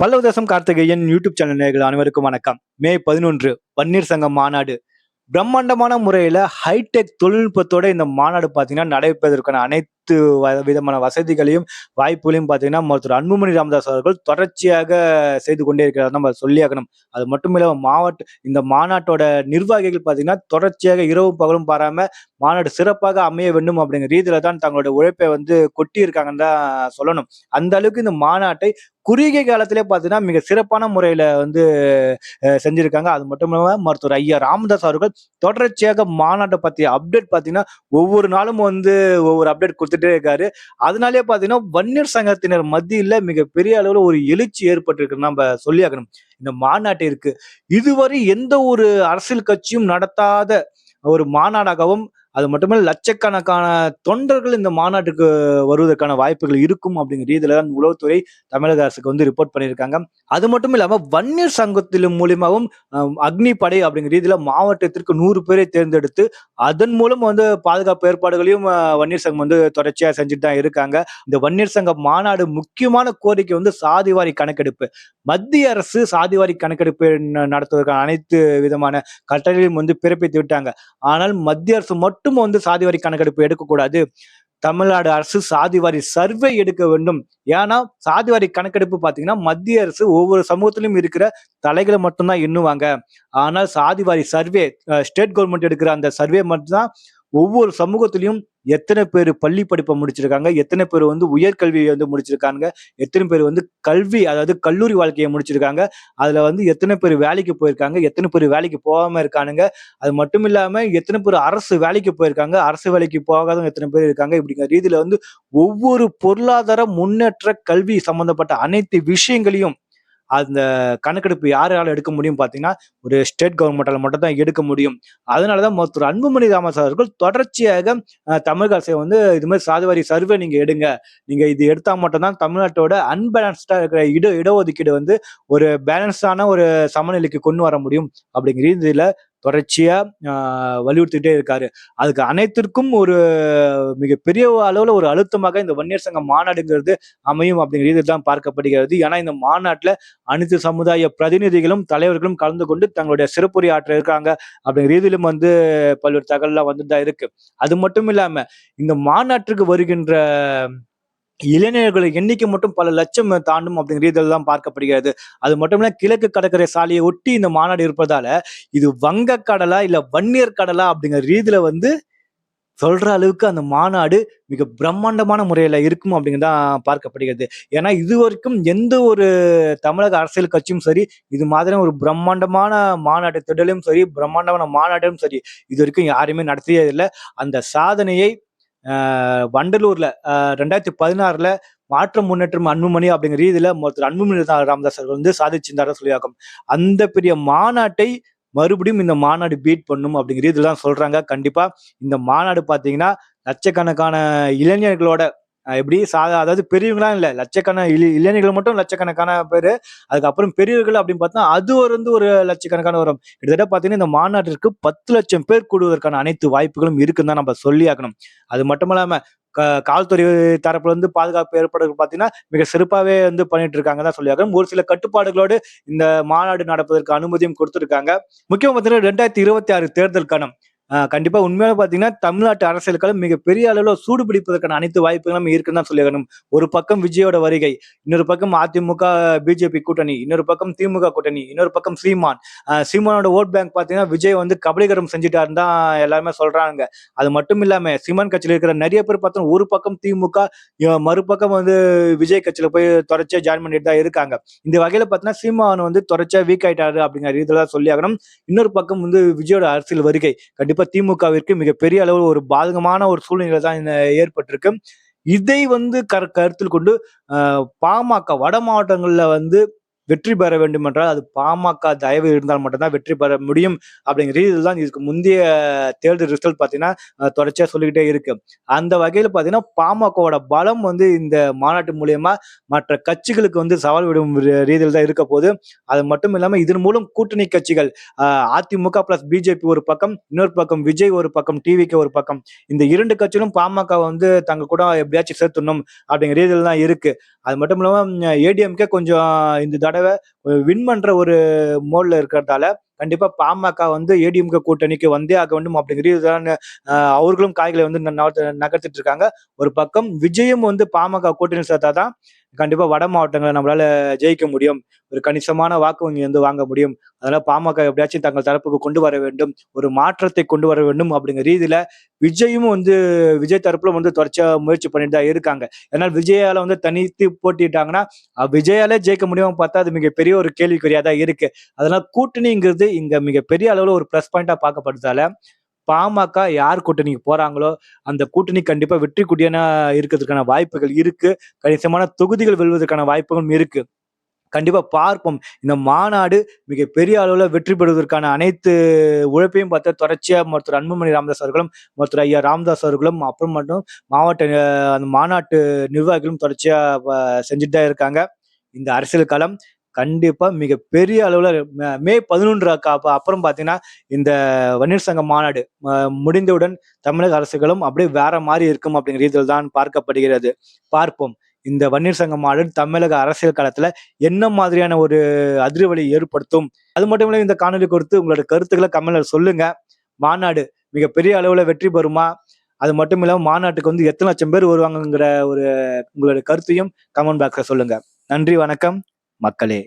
பல்லவ தேசம் Karthikeyan YouTube channel நேர்கள் அனைவருக்கும் வணக்கம். மே பதினொன்று பன்னீர் சங்கம் மாநாடு. பிரம்மாண்டமான முறையில ஹைடெக் தொழில்நுட்பத்தோட இந்த மாநாடு பார்த்தீங்கன்னா நடைபெறுவதற்கான அனைத்து அனைத்து விதமான வசதிகளையும் வாய்ப்புகளையும் பார்த்தீங்கன்னா மருத்துவர் அன்புமணி ராமதாஸ் அவர்கள் தொடர்ச்சியாக செய்து கொண்டே இருக்கிறார் நம்ம சொல்லியாகணும் அது மட்டும் இல்லாமல் மாவட்ட இந்த மாநாட்டோட நிர்வாகிகள் பார்த்தீங்கன்னா தொடர்ச்சியாக இரவு பகலும் பாராம மாநாடு சிறப்பாக அமைய வேண்டும் அப்படிங்கிற ரீதியில தான் தங்களோட உழைப்பை வந்து கொட்டி இருக்காங்கன்னு தான் சொல்லணும். அந்த அளவுக்கு இந்த மாநாட்டை குறுகிய காலத்திலே பார்த்தீங்கன்னா மிக சிறப்பான முறையில் வந்து செஞ்சுருக்காங்க. அது மட்டும் இல்லாமல் மருத்துவர் ஐயா ராமதாஸ் அவர்கள் தொடர்ச்சியாக மாநாட்டை பற்றிய அப்டேட் பார்த்தீங்கன்னா ஒவ்வொரு நாளும் வந்து ஒவ்வொரு அப்டேட் கொடுத்து கொடுத்துட்டே இருக்காரு. அதனாலே பார்த்தீங்கன்னா வன்னியர் சங்கத்தினர் மத்தியில மிகப்பெரிய அளவில் ஒரு எழுச்சி ஏற்பட்டிருக்குன்னு நம்ம சொல்லியாகணும். இந்த மாநாட்டிற்கு இதுவரை எந்த ஒரு அரசியல் கட்சியும் நடத்தாத ஒரு மாநாடாகவும் அது மட்டுமல்ல லட்சக்கணக்கான தொண்டர்கள் இந்த மாநாட்டுக்கு வருவதற்கான வாய்ப்புகள் இருக்கும் அப்படிங்கிற ரீதியில தான் உளவுத்துறை தமிழக அரசுக்கு வந்து ரிப்போர்ட் பண்ணியிருக்காங்க. அது மட்டும் இல்லாம வன்னியர் சங்கத்தின் மூலியமாகவும் அக்னி படை அப்படிங்கிற ரீதியில மாவட்டத்திற்கு நூறு பேரை தேர்ந்தெடுத்து அதன் மூலம் வந்து பாதுகாப்பு ஏற்பாடுகளையும் வன்னியர் சங்கம் வந்து தொடர்ச்சியா செஞ்சுட்டு தான் இருக்காங்க. இந்த வன்னியர் சங்க மாநாடு முக்கியமான கோரிக்கை வந்து சாதிவாரி கணக்கெடுப்பு. மத்திய அரசு சாதிவாரி கணக்கெடுப்பு நடத்துவதற்கான அனைத்து விதமான கட்டளையும் வந்து பிறப்பித்து விட்டாங்க. ஆனால் மத்திய அரசு மட்டும் வந்து சாதிவாரி கணக்கெடுப்பு எடுக்கக்கூடாது. தமிழ்நாடு அரசு சாதிவாரி சர்வே எடுக்க வேண்டும். ஏன்னா சாதிவாரி கணக்கெடுப்பு பார்த்தீங்கன்னா மத்திய அரசு ஒவ்வொரு சமூகத்திலும் இருக்கிற தலைகளை மட்டும்தான் எண்ணுவாங்க. ஆனால் சாதிவாரி சர்வே ஸ்டேட் கவர்மெண்ட் எடுக்கிற அந்த சர்வே மட்டும்தான் ஒவ்வொரு சமூகத்திலையும் எத்தனை பேர் பள்ளி படிப்பை முடிச்சிருக்காங்க எத்தனை பேர் வந்து உயர்கல்வியை வந்து முடிச்சிருக்காங்க எத்தனை பேர் வந்து கல்வி அதாவது கல்லூரி வாழ்க்கையை முடிச்சிருக்காங்க அதுல வந்து எத்தனை பேர் வேலைக்கு போயிருக்காங்க எத்தனை பேர் வேலைக்கு போகாம இருக்கானுங்க அது மட்டும் இல்லாம எத்தனை பேர் அரசு வேலைக்கு போயிருக்காங்க அரசு வேலைக்கு போகாதவங்க எத்தனை பேர் இருக்காங்க இப்படிங்கிற ரீதியில வந்து ஒவ்வொரு பொருளாதார முன்னேற்ற கல்வி சம்பந்தப்பட்ட அனைத்து விஷயங்களையும் அந்த கணக்கெடுப்பு யாரால எடுக்க முடியும் பார்த்தீங்கன்னா ஒரு ஸ்டேட் கவர்மெண்டால் மட்டும் தான் எடுக்க முடியும். அதனாலதான் மருத்துவர் அன்புமணி ராமதாஸ் அவர்கள் தொடர்ச்சியாக தமிழக அரசை வந்து இது மாதிரி சாதிவாரி சர்வே நீங்கள் எடுங்க. நீங்கள் இது எடுத்தா மட்டும்தான் தமிழ்நாட்டோட அன்பேலன்ஸ்டாக இருக்கிற இட இடஒதுக்கீடு வந்து ஒரு பேலன்ஸான ஒரு சமநிலைக்கு கொண்டு வர முடியும். அப்படிங்கிற இதில் தொடர்ச்சியா வலியுறுத்திட்டே இருக்காரு. அதுக்கு அனைத்திற்கும் ஒரு மிகப்பெரிய அளவுல ஒரு அழுத்தமாக இந்த வன்னியர் சங்க மாநாடுங்கிறது அமையும் அப்படிங்கிற ரீதியில் தான் பார்க்கப்படுகிறது. ஏன்னா இந்த மாநாட்டுல அனைத்து சமுதாய பிரதிநிதிகளும் தலைவர்களும் கலந்து கொண்டு தங்களுடைய சிறப்புரை ஆற்ற இருக்காங்க அப்படிங்கிற ரீதியிலும் வந்து பல்வேறு தகவல்லாம் வந்துட்டு தான் இருக்கு. அது மட்டும் இல்லாம இந்த மாநாட்டுக்கு வருகின்ற இளைஞர்களின் எண்ணிக்கை மட்டும் பல லட்சம் தாண்டும் அப்படிங்கிற ரீதியில் தான் பார்க்கப்படுகிறது. அது மட்டும் இல்ல கிழக்கு கடற்கரை சாலையை ஒட்டி இந்த மாநாடு இருப்பதால இது வங்க கடலா இல்ல வன்னியர் கடலா அப்படிங்கிற ரீதியில வந்து சொல்ற அளவுக்கு அந்த மாநாடு மிக பிரம்மாண்டமான முறையில இருக்கும் அப்படிங்கிறதான் பார்க்கப்படுகிறது. ஏன்னா இது வரைக்கும் எந்த ஒரு தமிழக அரசியல் கட்சியும் சரி இது மாதிரி ஒரு பிரம்மாண்டமான மாநாட்டு திடலும் சரி பிரம்மாண்டமான மாநாடும் சரி இது வரைக்கும் யாருமே நடத்தியதில்லை அந்த சாதனையை வண்டலூர்ல ரெண்டாயிரத்தி பதினாறுல மாற்றம் முன்னேற்றம் அன்புமணி அப்படிங்கிற ரீதியில ஒருத்தர் அன்புமணி ராமதாஸ் அவர்கள் வந்து சாதிச்சிருந்தார சொல்லியாக்கும் அந்த பெரிய மாநாட்டை மறுபடியும் இந்த மாநாடு பீட் பண்ணும் அப்படிங்கிற ரீதியில தான் சொல்றாங்க. கண்டிப்பா இந்த மாநாடு பாத்தீங்கன்னா லட்சக்கணக்கான இளைஞர்களோட எப்படி சாதா அதாவது பெரியவங்களாம் இல்ல லட்சக்கணக்கான இளி இளைஞர்கள் மட்டும் லட்சக்கணக்கான பேர். அதுக்கப்புறம் பெரியவர்கள் அப்படின்னு பார்த்தா அது ஒரு வந்து ஒரு லட்சக்கணக்கான வரும் கிட்டத்தட்ட பார்த்தீங்கன்னா இந்த மாநாட்டிற்கு பத்து லட்சம் பேர் கூடுவதற்கான அனைத்து வாய்ப்புகளும் இருக்குன்னு தான் நம்ம சொல்லியாக்கணும் அது மட்டும் இல்லாம க- காவல்துறை தரப்புல இருந்து பாதுகாப்பு ஏற்பாடுகள் பார்த்தீங்கன்னா மிக சிறப்பாகவே வந்து பண்ணிட்டு இருக்காங்க தான் சொல்லியாக்கணும் ஒரு சில கட்டுப்பாடுகளோடு இந்த மாநாடு நடப்பதற்கு அனுமதியும் கொடுத்துருக்காங்க. முக்கியம் பார்த்தீங்கன்னா ரெண்டாயிரத்தி இருபத்தி ஆறு தேர்தல் கணம் கண்டிப்பா உண்மையாக பாத்தீங்கன்னா தமிழ்நாட்டு அரசியலுக்கால மிகப்பெரிய அளவுல சூடு பிடிப்பதற்கான அனைத்து வாய்ப்புகளும் இருக்குன்னு தான் சொல்லியாகணும் ஒரு பக்கம் விஜயோட வருகை இன்னொரு பக்கம் அதிமுக பிஜேபி கூட்டணி இன்னொரு பக்கம் திமுக கூட்டணி இன்னொரு பக்கம் சீமான். ஆஹ் சீமானோட ஓட் பேங்க் பாத்தீங்கன்னா விஜய் வந்து கபலீகரம் செஞ்சுட்டாருன்னு தான் எல்லாருமே சொல்றாங்க. அது மட்டும் இல்லாம சீமான் கட்சியில் இருக்கிற நிறைய பேர் பார்த்தோம் ஒரு பக்கம் திமுக மறுபக்கம் வந்து விஜய் கட்சியில போய் தொடர்ச்சியா ஜாயின் பண்ணிட்டு தான் இருக்காங்க. இந்த வகையில பார்த்தீங்கன்னா சீமான் வந்து தொடர்ச்சியா வீக் ஆயிட்டாரு அப்படிங்கிற இதுல தான் சொல்லி ஆகணும். இன்னொரு பக்கம் வந்து விஜயோட அரசியல் வருகை கண்டிப்பா திமுகவிற்கு மிகப்பெரிய அளவு ஒரு பாதகமான ஒரு சூழ்நிலை தான் இந்த ஏற்பட்டிருக்கு. இதை வந்து கரு கருத்தில் கொண்டு பாமக வட மாவட்டங்கள்ல வந்து வெற்றி பெற வேண்டும் என்றால் அது பாமக தயவு இருந்தால் மட்டும்தான் வெற்றி பெற முடியும் அப்படிங்கிற ரீதியில் தான் இதுக்கு முந்தைய தேர்தல் ரிசல்ட் பார்த்தீங்கன்னா தொடர்ச்சியாக சொல்லிக்கிட்டே இருக்கு. அந்த வகையில் பார்த்தீங்கன்னா பாமகவோட பலம் வந்து இந்த மாநாட்டு மூலியமா மற்ற கட்சிகளுக்கு வந்து சவால் விடும் ரீதியில் தான் இருக்க போது அது மட்டும் இல்லாமல் இதன் மூலம் கூட்டணி கட்சிகள் அதிமுக பிளஸ் பிஜேபி ஒரு பக்கம் இன்னொரு பக்கம் விஜய் ஒரு பக்கம் டிவிக்கு ஒரு பக்கம் இந்த இரண்டு கட்சிகளும் பாமக வந்து தங்க கூட எப்படியாச்சும் சேர்த்துடணும் அப்படிங்கிற ரீதியில் தான் இருக்கு. அது மட்டும் இல்லாமல் ஏடிஎம்கே கொஞ்சம் இந்த தடவை வின் பண்ற ஒரு மோட்ல இருக்கிறதால கண்டிப்பா பாமக வந்து ஏடிஎம்க கூட்டணிக்கு வந்தே ஆக வேண்டும் அப்படிங்கிற அவர்களும் காய்களை வந்து நகர்த்திட்டு இருக்காங்க. ஒரு பக்கம் விஜயும் வந்து பாமக கூட்டணி சேர்த்தாதான் கண்டிப்பாக வட மாவட்டங்களை நம்மளால ஜெயிக்க முடியும். ஒரு கணிசமான வாக்கு வங்கி வந்து வாங்க முடியும். அதனால பாமக எப்படியாச்சும் தங்கள் தரப்புக்கு கொண்டு வர வேண்டும். ஒரு மாற்றத்தை கொண்டு வர வேண்டும் அப்படிங்கிற ரீதியில விஜயும் வந்து விஜய் தரப்புல வந்து தொடர்ச்சியா முயற்சி பண்ணிட்டு தான் இருக்காங்க. ஏன்னா விஜயால வந்து தனித்து போட்டிட்டாங்கன்னா விஜயாலே ஜெயிக்க முடியும் பார்த்தா அது மிகப்பெரிய ஒரு கேள்விக்குறியா தான் இருக்கு. அதனால கூட்டணிங்கிறது இங்க மிகப்பெரிய அளவுல ஒரு ப்ளஸ் பாயிண்டா பார்க்கப்படுறதால பாமக யார் கூட்டணிக்கு போறாங்களோ அந்த கூட்டணி கண்டிப்பா வெற்றி கூட்டியான இருக்கிறதுக்கான வாய்ப்புகள் இருக்கு. கணிசமான தொகுதிகள் வெல்வதற்கான வாய்ப்புகளும் இருக்கு. கண்டிப்பா பார்ப்போம். இந்த மாநாடு மிகப்பெரிய அளவுல வெற்றி பெறுவதற்கான அனைத்து உழைப்பையும் பார்த்தா தொடர்ச்சியா மருத்துவர் அன்புமணி ராமதாஸ் அவர்களும் மருத்துவர் ஐயா ராமதாஸ் அவர்களும் அப்புறம் மட்டும் மாவட்ட அந்த மாநாட்டு நிர்வாகிகளும் தொடர்ச்சியா செஞ்சுட்டு தான் இருக்காங்க. இந்த அரசியல் களம் கண்டிப்பாக மிகப்பெரிய அளவில் மே பதினொன்று அப்புறம் பார்த்தீங்கன்னா இந்த வன்னியர் சங்க மாநாடு முடிந்தவுடன் தமிழக அரசுகளும் அப்படியே வேற மாதிரி இருக்கும் அப்படிங்கிற ரீதியில் தான் பார்க்கப்படுகிறது. பார்ப்போம். இந்த வன்னியர் சங்க மாநாடு தமிழக அரசியல் காலத்தில் என்ன மாதிரியான ஒரு அதிர்வலை ஏற்படுத்தும்? அது மட்டும் இல்லை இந்த காணொலி குறித்து உங்களோட கருத்துக்களை கமெண்ட்ல சொல்லுங்க. மாநாடு மிகப்பெரிய அளவுல வெற்றி பெறுமா? அது மட்டும் இல்லாமல் மாநாட்டுக்கு வந்து எத்தனை லட்சம் பேர் வருவாங்கங்கிற ஒரு உங்களோட கருத்தையும் கமெண்ட் பாக்ஸில் சொல்லுங்க. நன்றி வணக்கம். மக்களே